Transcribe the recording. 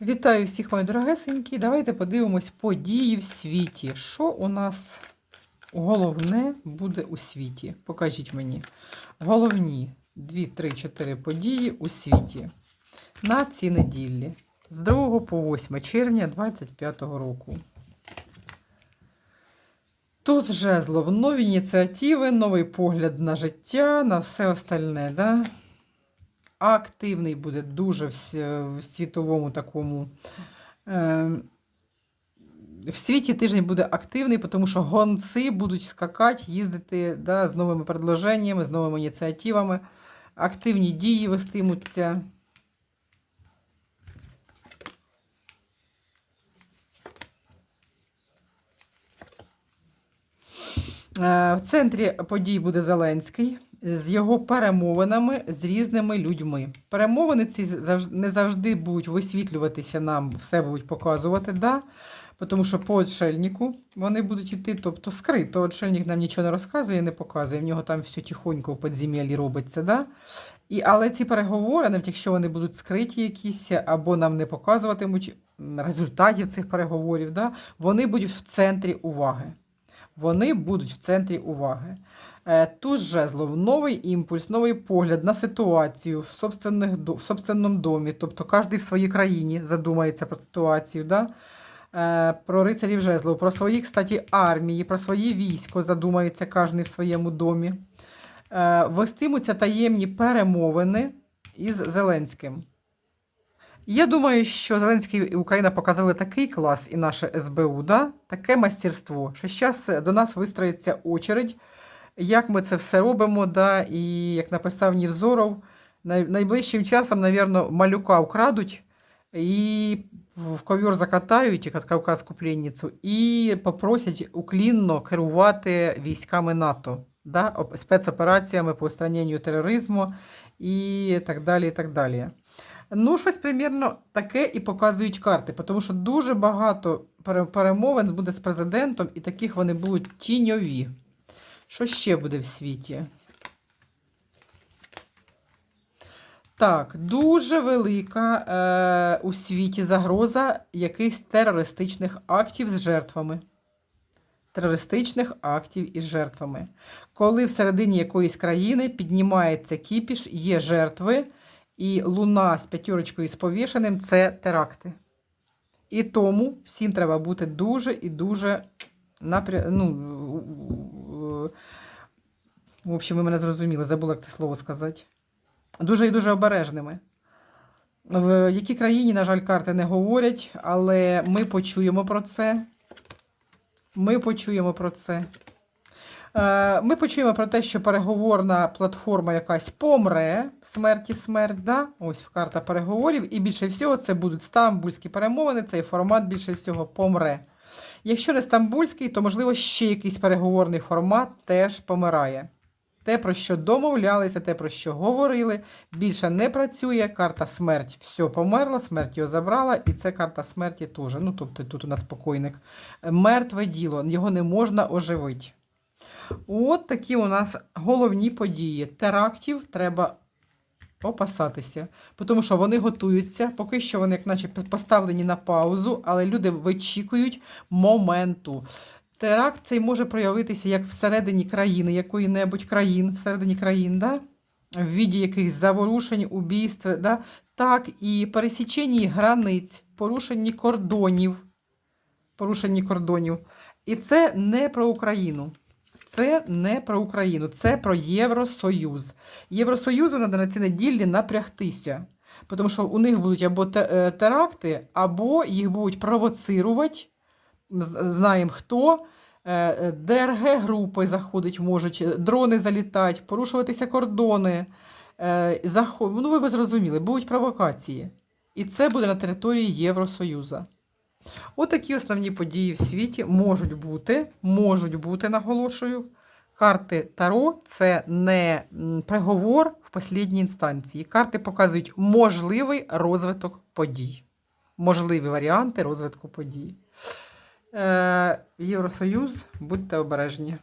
Вітаю всіх, мої дорогесенькі. Давайте подивимось події в світі. Що у нас головне буде у світі? Покажіть мені. Головні 2, 3, 4 події у світі на ці неділі з 2 по 8 червня 2025 року. Туз жезлов, нові ініціативи, новий погляд на життя, на все остальне. Да? Активний буде дуже в, світовому такому. Е, в світі тиждень буде активний, тому що гонці будуть скакати, їздити да, з новими предложеннями, з новими ініціативами. Активні дії вестимуться. Е, В центрі подій буде Зеленський з його перемовинами з різними людьми. Перемовини ці не завжди будуть висвітлюватися нам, все будуть показувати, да? тому що по отшельнику вони будуть йти, тобто скрито. Отшельник нам нічого не розказує, не показує, в нього там все тихонько в підземеллі робиться. Да? І, але ці переговори, навіть якщо вони будуть скриті якісь, або нам не показуватимуть результатів цих переговорів, да? вони будуть в центрі уваги. Вони будуть в центрі уваги. Е, Туз жезлов, новий імпульс, новий погляд на ситуацію в, собственних, в собственному домі. Тобто кожен в своїй країні задумається про ситуацію. Да? Е, Про рицарів жезлов, про свої, кстати, армії, про своє військо задумається кожен в своєму домі. Е, Вестимуться таємні перемовини із Зеленським. Я думаю, що Зеленський і Україна показали такий клас і наше СБУ, да? таке мастерство, що зараз до нас вистроїться очередь, як ми це все робимо, да? і як написав Нівзоров, найближчим часом, мабуть, малюка вкрадуть і в ковер закатають, як Кавказьку пленницю, і попросять уклінно керувати військами НАТО, да? спецопераціями по устраненню тероризму і так далі. І так далі. Ну, щось примірно таке і показують карти, тому що дуже багато перемовин буде з президентом, і таких вони будуть тіньові. Що ще буде в світі? Так, дуже велика е, у світі загроза якихось терористичних актів з жертвами. Терористичних актів із жертвами. Коли всередині якоїсь країни піднімається кіпіш, є жертви, і луна з п'ятерочкою з повішеним це теракти. І тому всім треба бути дуже і дуже напря... ну, в общем, ви мене зрозуміли, забула як це слово сказати. Дуже і дуже обережними. В якій країні, на жаль, карти не говорять, але ми почуємо про це. Ми почуємо про це. Е, Ми почуємо про те, що переговорна платформа якась помре, смерті смерть, да? ось карта переговорів, і більше всього це будуть стамбульські перемовини, цей формат більше всього помре. Якщо не стамбульський, то можливо ще якийсь переговорний формат теж помирає. Те, про що домовлялися, те, про що говорили, більше не працює. Карта смерть все померла, смерть його забрала, і це карта смерті теж. Ну, тобто тут у нас покойник. Мертве діло, його не можна оживити. От такі у нас головні події. Терактів треба опасатися, тому що вони готуються. Поки що вони, як наче, поставлені на паузу, але люди вичікують моменту. Теракт цей може проявитися як всередині країни, якої-небудь країн, всередині країн, да? в віді якихось заворушень, убійств, да? так і пересіченні границь, порушенні кордонів. Порушенні кордонів. І це не про Україну. Це не про Україну, це про Євросоюз. Євросоюзу треба на ці неділі напрягтися. Тому що у них будуть або е, теракти, або їх будуть провоцирувати. Знаємо хто. Е, е, ДРГ-групи заходить, можуть, дрони залітати, порушуватися кордони. заход... Ну, ви зрозуміли, будуть провокації. І це буде на території Євросоюзу. Отакі основні події в світі можуть бути, можуть бути, наголошую. Карти Таро це не приговор в останній інстанції. Карти показують можливий розвиток подій. Можливі варіанти розвитку подій. Е, Євросоюз, будьте обережні.